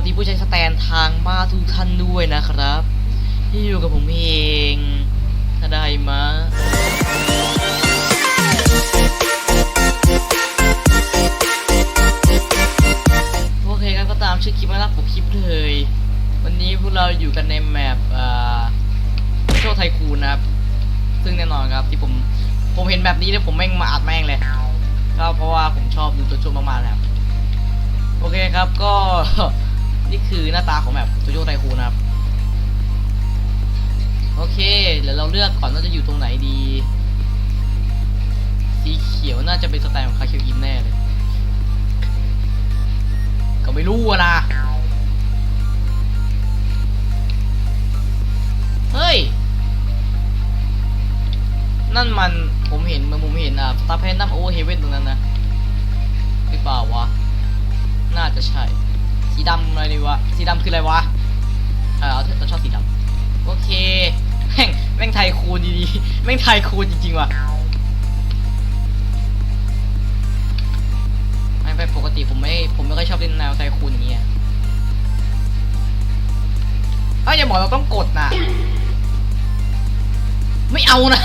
วัสดีผู้ใช้สแตนทางบ้าทุกท่านด้วยนะครับ ที่อยู่กับผมเองถ้าได้มาโอเคครับก็ตามชื่อคลิปมาแล้วผมคลิปเลย วันนี้พวกเราอยู่กันในแมปอ่าโชว์ไทคูนะครับ ซึ่งแน่นอนครับที่ผมผมเห็นแบบนี้แล้วผมแม่งมาอัดแม่งเลย ก็เพราะว่าผมชอบดูตัวโชว์มากๆแล้วโอเคครับก็ นี่คือหน้าตาของแบบตัวโชว์ไทคูนะครับ โอเค เดี๋ยวเราเลือกก่อนว่าจะอยู่ตรงไหนดี สีเขียวน่าจะเป็นสไตล์ของคาเคียวอินแน่เลย ก็ไม่รู้อะนะ เฮ้ย นั่นมันผมเห็นมันผมเห็นอะตาเพนนัมโอเฮเว่นตรงนั้นนะหรือเปล่าวะ น่าจะใช่ สีดำอะไรดีวะ สีดำคืออะไรวะ เออเราชอบสีดำโอเค แม่งแม่งไทยคูณดีๆ แม่งไทยคูณจริงๆว่ะไม่ไม่ปกติผมไม่ ผมไม่ค่อยชอบเล่นแนวไทยคูณอย่างเงี้ยเอ้ยอย่าบอกเราต้องกดนะ ไม่เอานะ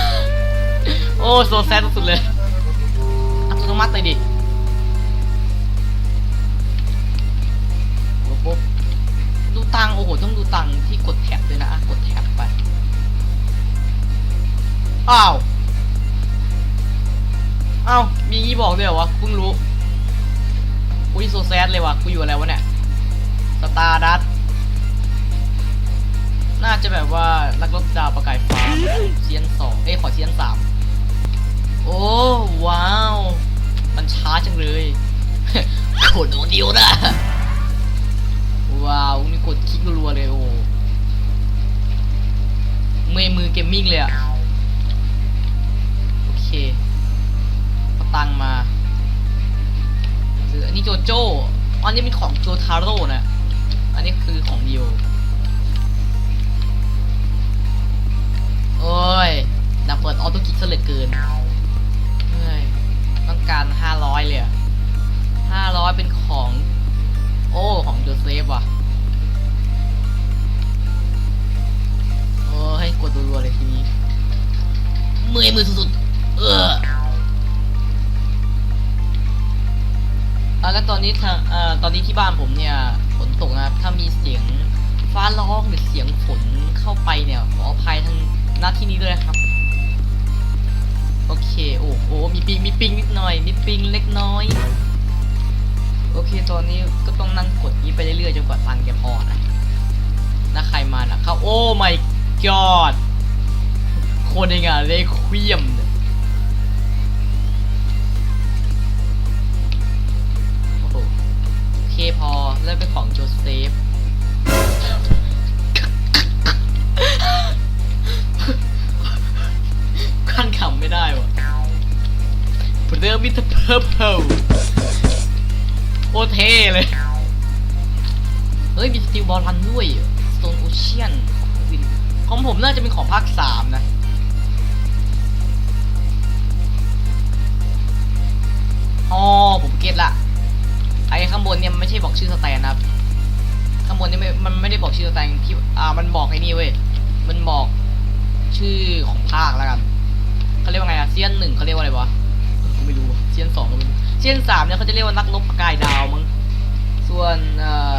โอ้โซแซดสุดเลย อัตโนมัติเลยดิ ดูตังโอ้โห ต้องดูตังที่กดแท็บด้วยนะกดแท็บไป อ้าว อ้าว มีงี้บอกด้วยเหรอวะเพิ่งรู้ อุ้ยโซแซดเลยวะกูอยู่อะไรวะเนี่ย สตาร์ดัตน่าจะแบบว่านักรบดาวประกายฟ้าเซียนสองเอ้ยขอเซียนสามโอ้ว้าว มันช้าจังเลยกดโดนเดียวนะ ว้าวนี่กดคลิกรัวเลยโอ้เมอยมือเกมมิ่งเลยอะโอเคเอาตังมาซื้ออันนี้โจโจ้อันนี้เป็นของโจทาโร่นะ อันนี้คือของดิวโอ้ยดับเบิลออโต้คิกเหลือเกินเฮ้ยต้องการห้าร้อยเลยห้าร้อยเป็นของ โอ้ ของโจเซฟว่ะ โอ้กดรัวๆเลยทีนี้เมื่อยมือสุดๆเออแล้วตอนนี้ทางตอนนี้ที่บ้านผมเนี่ยฝนตกนะครับถ้ามีเสียงฟ้าร้องหรือเสียงฝนเข้าไปเนี่ยขออภัยทางหน้าที่นี้ด้วยครับ โอเคโอ้โหมีปิงมีปิงนิดหน่อยมีปิงเล็กน้อย โอเคตอนนี้ก็ต้องนั่งกดนี้ไปเรื่อยๆจนกว่าตังค์จะพอนะถ้าใครมานะเข้าโอ้ไม่ god คนเองอะเลควียมเนี่ยโอ้โหโอเคพอเริ่มเป็นของโจเซฟขั้นขำไม่ได้วะเริ่มมิสเตอร์เพอร์เพลโคเท่เลย เฮ้ย มีสติลบอลรันด้วย สโตนโอเชียน ของผมน่าจะเป็นของภาคสามนะ อ๋อ ผมเก็ตละ ไอ้ข้างบนเนี่ยมันไม่ใช่บอกชื่อสแตนนะครับ ข้างบนเนี่ยมันไม่ได้บอกชื่อสแตนที่อ่า มันบอกไอ้นี่เว้ย มันบอกชื่อของภาคแล้วกันเขาเรียกว่าไงอะเซียนหนึ่งเขาเรียกว่าอะไรวะกูไม่รู้เซียนสองก็ไม่รู้เซียนสามเนี่ยเขาจะเรียกว่านักรบประกายดาวมั้ง ส่วนเอ่อ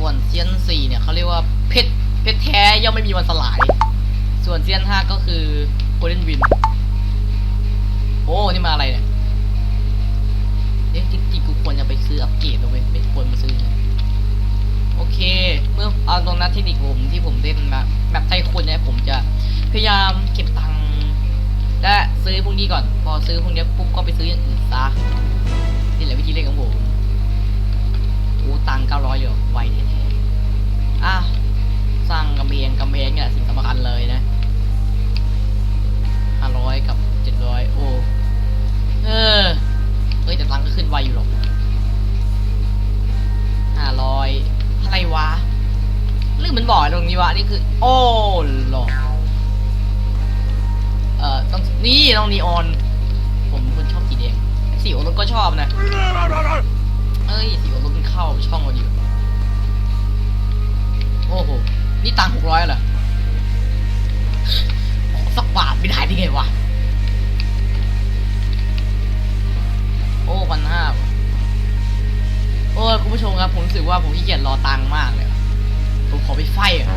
ส่วนเซียนสี่เนี่ยเขาเรียกว่าเพชรเพชรแท้ย่อมไม่มีวันสลาย ส่วนเซียนห้าก็คือโกลเด้นวิน โอ้ นี่มาอะไรเนี่ยเอ๊ะจริงๆกูควรจะไปซื้ออัปเกรดเอาไว้ไม่ควรมาซื้อเลยโอเค เมื่อเอาตรงนั้นเทคนิคผมที่ผมเล่นมาแบบไทยคนเนี่ยผมจะพยายามเก็บตังค์และซื้อพวกนี้ก่อน พอซื้อพวกนี้ปุ๊บก็ไปซื้ออย่างอื่นซะนี่แหละวิธีเล่นของผม ตังค์เก้าร้อยเยเหรอไวแท้ๆอะสร้างกำแพงกำแพงเนี่ยสิ่งสำคัญเลยนะห้าร้อยกับเจ็ดร้อยโอ้เออเฮ้ยแต่ตังค์ก็ขึ้นไวอยู่หรอกห้าร้อยอะไรวะลืมมันบอกตรงนี้วะนี่คือ โอ้หรอเอ่อต้องนี่ต้องนีออน ผมคนชอบสีแดงสีโอรสก็ชอบนะเอ้ยสีร้ เข้าช่องเราอยู่ โอ้โห นี่ตังหกร้อยเหรอสักบาทไม่ได้ที่ไงวะ โอ้พันห้าโอ้คุณผู้ชมครับ ผมรู้สึกว่าผมขี้เกียจรอตังมากเลย ผมขอไปไฟอะ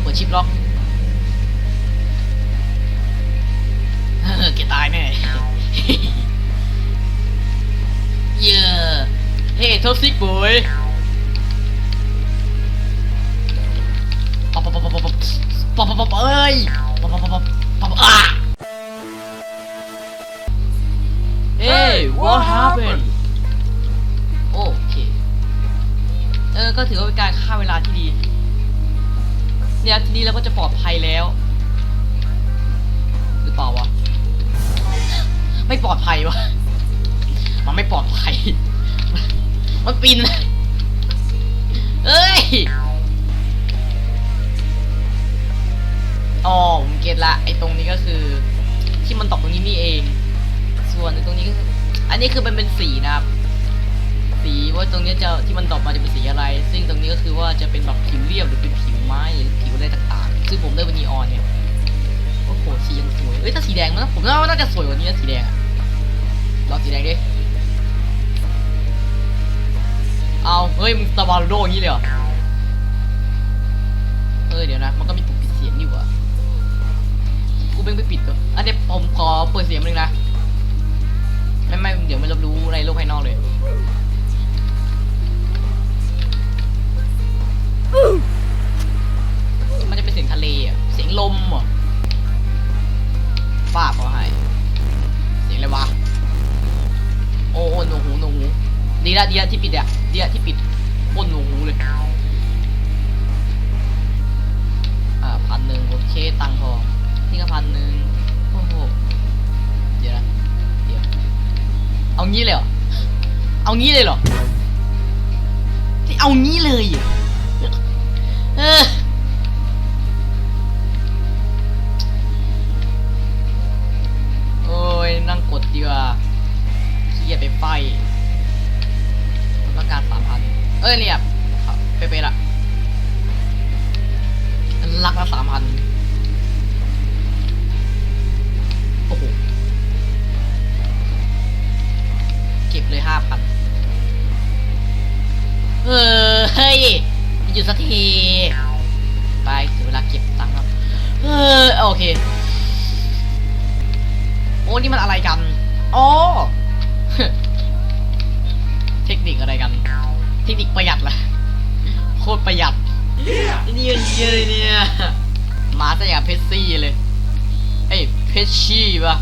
เปิดชิปล็อกเกตายแน่เยอะ Hey, toxic boy. Pop pop pop pop pop pop pop pop เอ้ย pop pop pop pop pop อะ Hey, what happened? โอเค เออ ก็ถือว่าเป็นการฆ่าเวลาที่ดี เนี่ยทีนี้เราก็จะปลอดภัยแล้ว หรือเปล่าวะ ไม่ปลอดภัยวะ มันไม่ปลอดภัย มันปีนเอ้ยอ๋อผมเก็ตละไอ้ตรงนี้ก็คือ ที่มันตกตรงนี้นี่เอง ส่วนตรงนี้ก็คืออันนี้คือมันเป็นสีนะครับ สีว่าตรงนี้จะที่มันตกมาจะเป็นสีอะไร ซึ่งตรงนี้ก็คือว่าจะเป็นแบบผิวเรียบหรือเป็นผิวไม้หรือผิวอะไรต่างๆซึ่งผมเลือกเป็นนีออนเนี่ยโอ้โหสียังสวยเอ้ยถ้าสีแดงมันผมว่าน่าจะสวยกว่านี้นะสีแดงอะลองสีแดงดิ เอาเฮ้ยมึงตะวันโดอย่างนี้เลยเหรอเฮ้ยเดี๋ยวนะ มันก็มีปุ่มปิดเสียงอยู่อะกูเป็นไม่ปิดตัวอันนี้ผมขอเปิดเสียงนึงนะไม่ไม่เดี๋ยวไม่รับรู้ในโลกภายนอกเลยมันจะเป็นเสียงทะเลอะเสียงลมอะ ดีละดีละที่ปิดอะดีละที่ปิดโคตรหนูหูเลยอ่าพันหนึ่งโอเคตังค์ทองนี่ก็พันหนึ่งโอ้โหเดี๋ยวนะเดี๋ยวเอางี้เลยเหรอเอางี้เลยเหรอที่เอางี้เลยเหรอเอ อ้ยเนี่ยเป๊ะๆละลักละสามพันโอ้โห เก็บเลยห้าพันเออ เฮ้ยหยุดสักที ไปถึงเวลาเก็บตังค์ครับเออโอเค โอ้ นี่มันอะไรกัน อ๋อ เทคนิคอะไรกัน เทคนิคประหยัดล่ะโคตรประหยัดนี่มันเยอะเลยเนี่ยมาซะอย่างเพชซี่เลยเอ้ยเพชชี่ปะ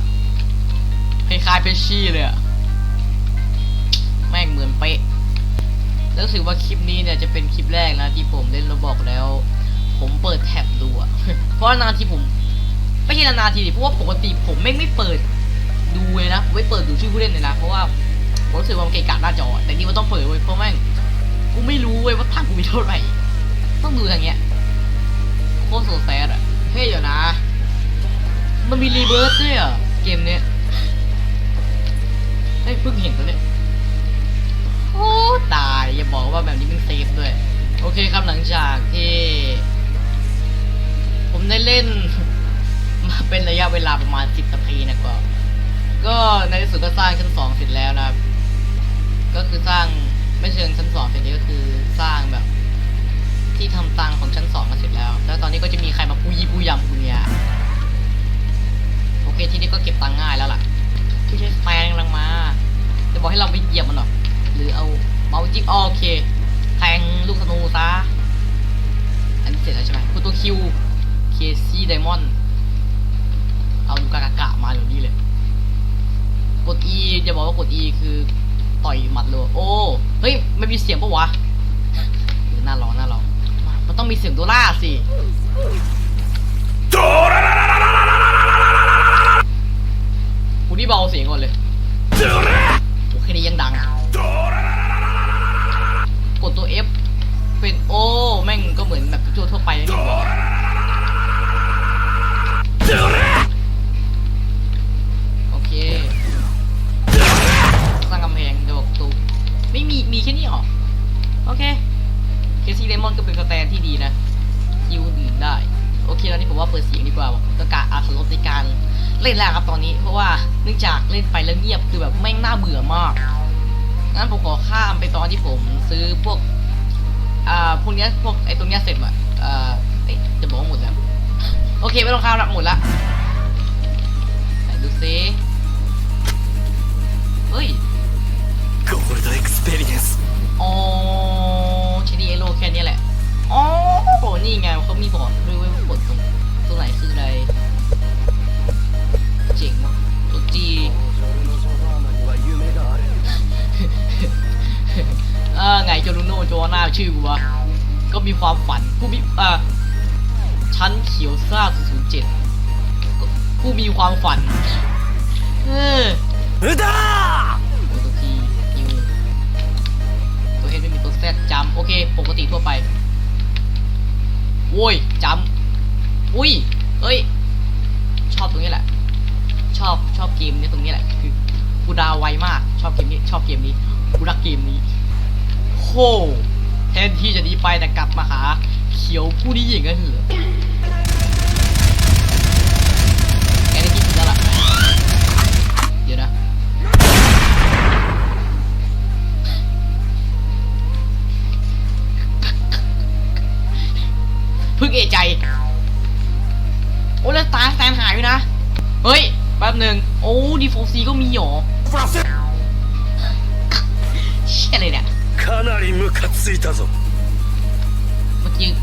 คล้ายๆเพชชี่เลยอะแม่งเหมือนเป๊ะแล้วรู้สึกว่าคลิปนี้เนี่ยจะเป็นคลิปแรกนะที่ผมเล่นโรบอกแล้ว ผมเปิดแท็บดูอะเพราะนานทีผมไม่ใช่นานๆทีดิเพราะว่าปกติผมไม่งไม่เปิดดูเลยนะผมไม่เปิดดูชื่อผู้เล่นเลยนะเพราะว่าผมรู้สึกว่ามันเกะกะหน้าจอ แต่นี่มันต้องเปิดเว้ยเพราะแม่ง กูไม่รู้เว้ยว่าตังกูมีเท่าไหร่ ต้องดูทางเงี้ยโคตรโซแซดอะเฮ้ยเดี๋ยวนะ มันมีรีเบิร์สด้วยเหรอะเกมเนี้ยเฮ้ยเพิ่งเห็นตัวเนี้ยโอ้ตายอย่าบอกว่าแบบนี้มันเซฟด้วย โอเคครับหลังจากที่ ผมได้เล่นมาเป็นระยะเวลาประมาณ10นาทีนะก็ก็ในที่สุดก็สร้างชั้นสองเสร็จแล้วนะครับ ก็คือสร้าง ไม่เชิงชั้นสองเสร็จนี้ก็คือสร้างแบบ ที่ทำตังของชั้นสองก็เสร็จแล้ว แล้วตอนนี้ก็จะมีใครมาปูยี่ปูยำกูเนี่ยโอเคที่นี่ก็เก็บตังง่ายแล้วล่ะที่ใช้แฟนกลังมาจะบอกให้เราไม่เหยียบมันหรอกหรือเอาเมาส์จิ้มโอเคแทงลูกธนูซะอันนี้เสร็จแล้วใช่ไหมคุณตัวคิวเคซี่ไดมอนด์เอาดูกากากะมาอยู่นี่เลยกด E จะบอกว่ากด E คือ ต่อยหมัดเลยโอ้เฮ้ยไม่มีเสียงปะวะหรือน่าร้อนน่าร้อนมันต้องมีเสียงโดล่าสิกู เปิดเสียงดีกว่าต้องการอาสรสในการเล่นแล้วครับตอนนี้ เพราะว่าเนื่องจากเล่นไปแล้วเงียบคือแบบแม่งน่าเบื่อมากงั้นผมขอข้ามไปตอนที่ผมซื้อพวก อ่าพวกเนี้ยพวกไอ้ตรงเนี้ยเสร็จว่ะอ่าเอ๊ะจะบอกว่าหมดแล้ว โอเคไม่ต้องข้ามละหมดละไหนดูซิเฮ้ย ゴールドエクスペリエンス ผู้มีความฝัน เออうだโอ้ตัวทีนิวตัวเอไม่มีตัวแซดจำโอเค ปกติทั่วไปโว้ยจำอุ้ยเอ้ย ชอบตรงนี้แหละ ชอบชอบเกมนี้ตรงนี้แหละ คือกูดาวไวมาก ชอบเกมนี้ ชอบเกมนี้กูรักเกมนี้โหแทนที่จะหนีไปแต่กลับมาหา เขียวผู้นี้อย่างนั้นเหรอ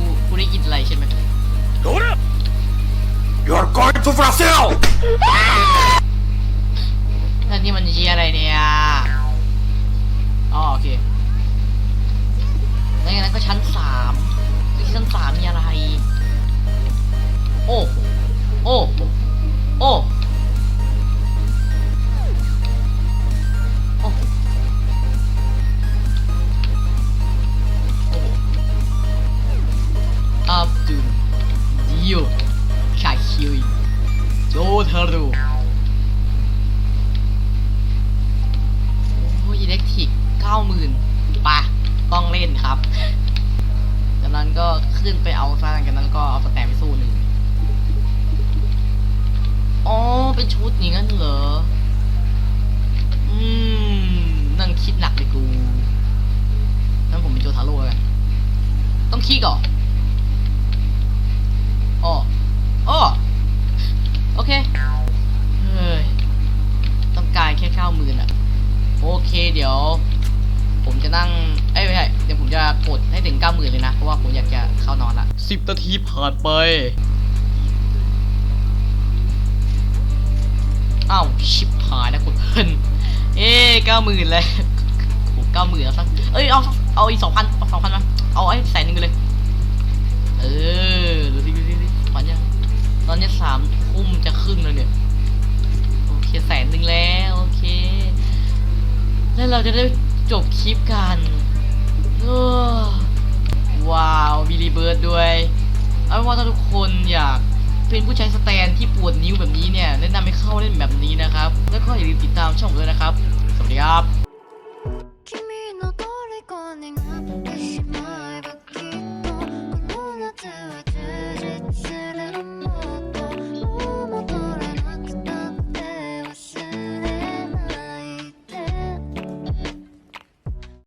กี้กูกูได้ยินอะไรใช่ไหมほら You're going to Brazil นั่นนี่มันเชียอะไรเนี่ยอ๋อโอเคแล้วอย่างนั้นก็ชั้นสามที่ชั้นสามมีอะไร โอ้โหโอ้โหโอ้โอ้ ทีผ่านไป อ้าวชิบหายแล้วกดเพิ่นเอ้เก้าหมื่นเลยโอ้เก้าหมื่นแล้วสักเอ้ยเอาเอาอีกสองพันเอาสองพันมาเอาไอ้แสนหนึ่งไปเลย เออดูสิดูสิดูสิฝันยังตอนนี้สามทุ่มจะครึ่งแล้วเนี่ยโอเคแสนหนึ่งแล้วโอเคแล้วเราจะได้จบคลิปกันเออว้าวมีรีเบิร์ด เป็นผู้ใช้สแตนที่ปวดนิ้วแบบนี้เนี่ยแนะนำให้เข้าเล่นแบบนี้นะครับ แล้วก็อย่าลืมติดตามช่องด้วยนะครับ สวัสดีครับ